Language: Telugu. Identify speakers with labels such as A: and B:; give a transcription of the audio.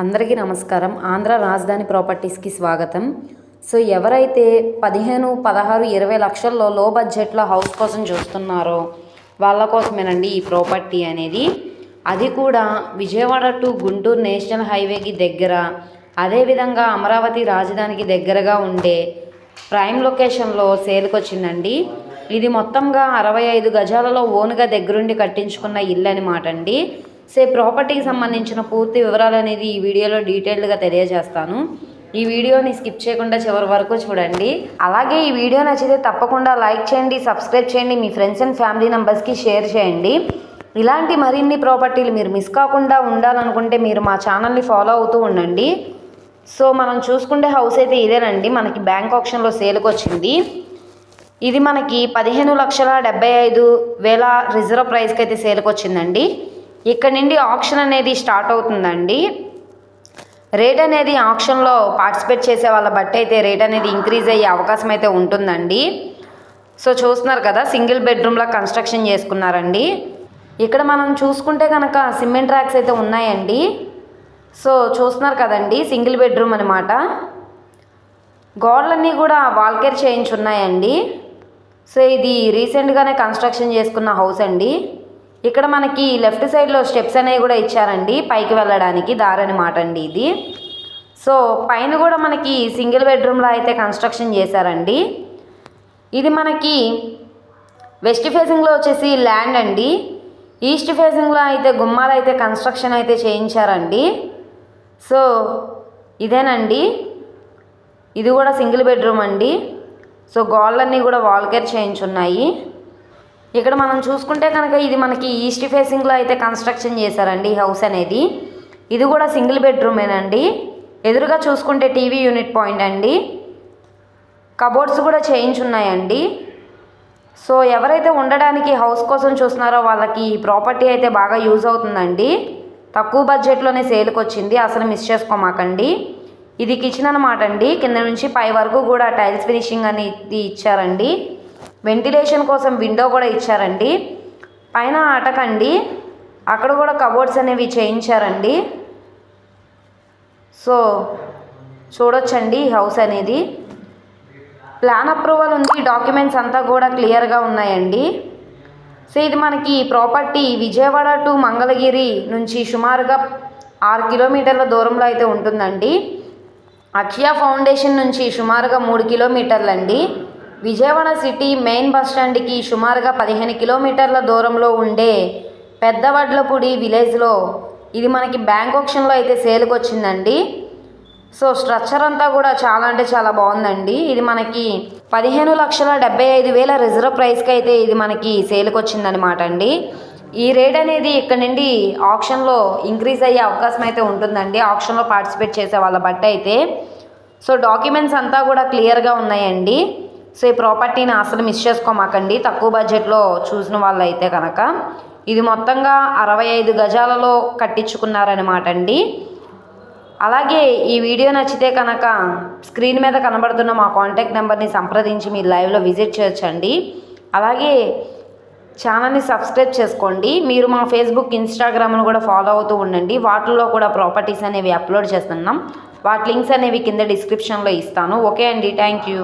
A: అందరికీ నమస్కారం. ఆంధ్ర రాజధాని ప్రాపర్టీస్కి స్వాగతం. సో ఎవరైతే పదిహేను పదహారు ఇరవై లక్షల్లో లో బడ్జెట్లో హౌస్ కోసం చూస్తున్నారో వాళ్ళ కోసమేనండి ఈ ప్రాపర్టీ అనేది. అది కూడా విజయవాడ టు గుంటూరు నేషనల్ హైవేకి దగ్గర అదేవిధంగా అమరావతి రాజధానికి దగ్గరగా ఉండే ప్రైమ్ లొకేషన్లో సేల్కి వచ్చిందండి. ఇది మొత్తంగా అరవై ఐదు గజాలలో ఓన్గా దగ్గరుండి కట్టించుకున్న ఇల్లు అనమాట అండి. సే ప్రాపర్టీకి సంబంధించిన పూర్తి వివరాలు అనేది ఈ వీడియోలో డీటెయిల్డ్గా తెలియజేస్తాను. ఈ వీడియోని స్కిప్ చేయకుండా చివరి వరకు చూడండి. అలాగే ఈ వీడియో నచ్చితే తప్పకుండా లైక్ చేయండి సబ్స్క్రైబ్ చేయండి మీ ఫ్రెండ్స్ అండ్ ఫ్యామిలీ మెంబర్స్కి షేర్ చేయండి. ఇలాంటి మరిన్ని ప్రాపర్టీలు మీరు మిస్ కాకుండా ఉండాలనుకుంటే మీరు మా ఛానల్ని ఫాలో అవుతూ ఉండండి. సో మనం చూసుకుంటే హౌస్ అయితే ఇదేనండి. మనకి బ్యాంక్ ఆప్షన్లో సేల్కి వచ్చింది ఇది మనకి పదిహేను లక్షల డెబ్బై ఐదు వేల రిజర్వ్ ప్రైస్కి అయితే సేల్కి వచ్చిందండి ఇక్కడ నుండి ఆప్షన్ అనేది స్టార్ట్ అవుతుందండి. రేట్ అనేది ఆప్షన్లో పార్టిసిపేట్ చేసే వాళ్ళ బట్టి అయితే రేట్ అనేది ఇంక్రీజ్ అయ్యే అవకాశం అయితే ఉంటుందండి. సో చూస్తున్నారు కదా సింగిల్ బెడ్రూమ్లో కన్స్ట్రక్షన్ చేసుకున్నారండి. ఇక్కడ మనం చూసుకుంటే కనుక సిమెంట్ ర్యాక్స్ అయితే ఉన్నాయండి. సో చూస్తున్నారు కదండి సింగిల్ బెడ్రూమ్ అనమాట గోడలన్నీ కూడా వాల్కేర్ చేయించి ఉన్నాయండి సో ఇది రీసెంట్గానే కన్స్ట్రక్షన్ చేసుకున్న హౌస్ అండి. ఇక్కడ మనకి లెఫ్ట్ సైడ్లో స్టెప్స్ అనేవి కూడా ఇచ్చారండి. పైకి వెళ్ళడానికి దారి అనమాట అండి ఇది. సో పైన కూడా మనకి సింగిల్ బెడ్రూమ్లో అయితే కన్స్ట్రక్షన్ చేశారండి. ఇది మనకి వెస్ట్ ఫేసింగ్లో వచ్చేసి ల్యాండ్ అండి. ఈస్ట్ ఫేసింగ్లో అయితే గుమ్మాలు అయితే కన్స్ట్రక్షన్ అయితే చేయించారండి. సో ఇదేనండి. ఇది కూడా సింగిల్ బెడ్రూమ్ అండి. సో గోళ్ళన్నీ కూడా వాల్కేర్ చేయించున్నాయి. ఇక్కడ మనం చూసుకుంటే కనుక ఇది మనకి ఈస్ట్ ఫేసింగ్లో అయితే కన్స్ట్రక్షన్ చేశారండి హౌస్ అనేది. ఇది కూడా సింగిల్ బెడ్రూమేనండి. ఎదురుగా చూసుకుంటే టీవీ యూనిట్ పాయింట్ అండి. కబోర్డ్స్ కూడా చేయించున్నాయండి సో ఎవరైతే ఉండడానికి హౌస్ కోసం చూస్తున్నారో వాళ్ళకి ఈ ప్రాపర్టీ అయితే బాగా యూజ్ అవుతుందండి. తక్కువ బడ్జెట్లోనే సేల్కి వచ్చింది. అసలు మిస్ చేసుకోమాకండి. ఇది కిచెన్ అనమాట అండి కింద నుంచి పై వరకు కూడా టైల్స్ ఫినిషింగ్ అనేది ఇచ్చారండి. వెంటిలేషన్ కోసం విండో కూడా ఇచ్చారండి. పైన అటకండి. అక్కడ కూడా కబోర్డ్స్ అనేవి చేయించారండి. సో చూడొచ్చండి ఈ హౌస్ అనేది. ప్లాన్ అప్రూవల్ ఉంది. డాక్యుమెంట్స్ అంతా కూడా క్లియర్గా ఉన్నాయండి. సో ఇది మనకి ప్రాపర్టీ విజయవాడ టు మంగళగిరి నుంచి సుమారుగా ఆరు కిలోమీటర్ల దూరంలో అయితే ఉంటుందండి. అక్షయ ఫౌండేషన్ నుంచి సుమారుగా మూడు కిలోమీటర్లండి. విజయవాడ సిటీ మెయిన్ బస్ స్టాండ్కి సుమారుగా పదిహేను కిలోమీటర్ల దూరంలో ఉండే పెద్దవడ్లపూడి విలేజ్లో ఇది మనకి బ్యాంక్ ఆప్షన్లో అయితే సేల్కి వచ్చిందండి. సో స్ట్రక్చర్ అంతా కూడా చాలా అంటే చాలా బాగుందండి. ఇది మనకి పదిహేను లక్షల డెబ్బై ఐదు వేల రిజర్వ్ ప్రైస్కి అయితే ఇది మనకి సేల్కి వచ్చిందనమాట అండి. ఈ రేట్ అనేది ఇక్కడ నుండి ఆప్షన్లో ఇంక్రీజ్ అయ్యే అవకాశం అయితే ఉంటుందండి. ఆప్షన్లో పార్టిసిపేట్ చేసే వాళ్ళ బట్టి అయితే. సో డాక్యుమెంట్స్ అంతా కూడా క్లియర్గా ఉన్నాయండి. సో ఈ ప్రాపర్టీని అసలు మిస్ చేసుకోమాకండి. తక్కువ బడ్జెట్లో చూసిన వాళ్ళు అయితే కనుక ఇది మొత్తంగా అరవై ఐదు గజాలలో కట్టించుకున్నారనమాట అండి. అలాగే ఈ వీడియో నచ్చితే కనుక స్క్రీన్ మీద కనబడుతున్న మా కాంటాక్ట్ నెంబర్ని సంప్రదించి మీరు లైవ్లో విజిట్ చేయొచ్చండి. అలాగే ఛానల్ని సబ్స్క్రైబ్ చేసుకోండి. మీరు మా ఫేస్బుక్ ఇన్స్టాగ్రామ్ను కూడా ఫాలో అవుతూ ఉండండి. వాటిల్లో కూడా ప్రాపర్టీస్ అనేవి అప్లోడ్ చేస్తున్నాం. వాటి లింక్స్ అనేవి కింద డిస్క్రిప్షన్లో ఇస్తాను. ఓకే అండి. Thank you.